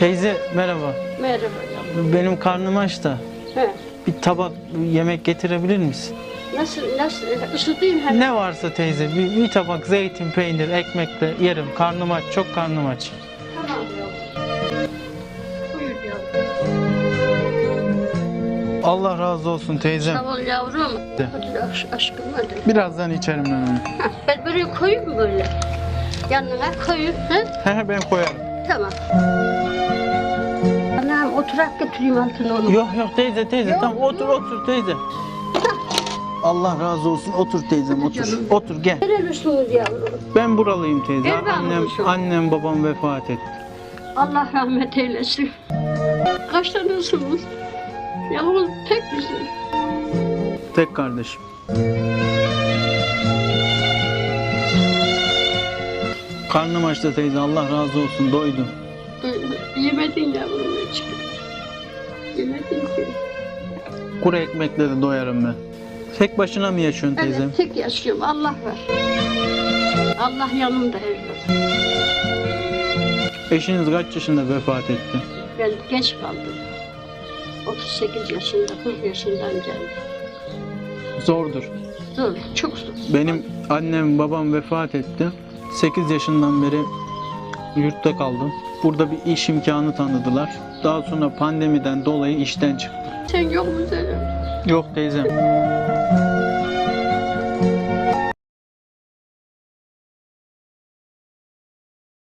Teyze merhaba. Merhaba. Benim karnım aç da He. bir tabak yemek getirebilir misin? Nasıl, nasıl, ısıtayım hemen. Ne varsa teyze bir, bir tabak zeytin, peynir, ekmekle yerim. Karnım aç, çok karnım aç. Tamam yavrum. Buyur yavrum. Allah razı olsun teyzem. Sağ ol yavrum. De. Hadi aş- aşkım hadi. Birazdan içerim ben onu. Heh, Ben böyle koyayım mı böyle? Yanına koyayım. He? He ben koyarım. Tamam. Oturak götüreyim altına onu. Yok yok teyze teyze tamam otur otur teyze. Allah razı olsun otur teyzem otur. canım. Otur gel. Nereliyorsunuz yavrum? Ben buralıyım teyze. Nereden Annem olmuşsun? annem babam vefat etti. Allah rahmet eylesin. Kaç tanesiniz? Yalnız tek misin? Tek kardeşim. Karnım açtı teyze Allah razı olsun doydum. Yemedin yavrum hiç. Kuru ekmekle de doyarım ben. Tek başına mı yaşıyorsun teyzem? Evet tek yaşıyorum Allah var. Allah yanımda her zaman. Eşiniz kaç yaşında vefat etti? Ben geç kaldım. 38 yaşında, 40 yaşından geldim. Zordur. Zor, çok zor. Benim annem babam vefat etti. 8 yaşından beri yurtta kaldım. Burada bir iş imkanı tanıdılar. Daha sonra pandemiden dolayı işten çıktım. Sen yok musun? Yok teyzem.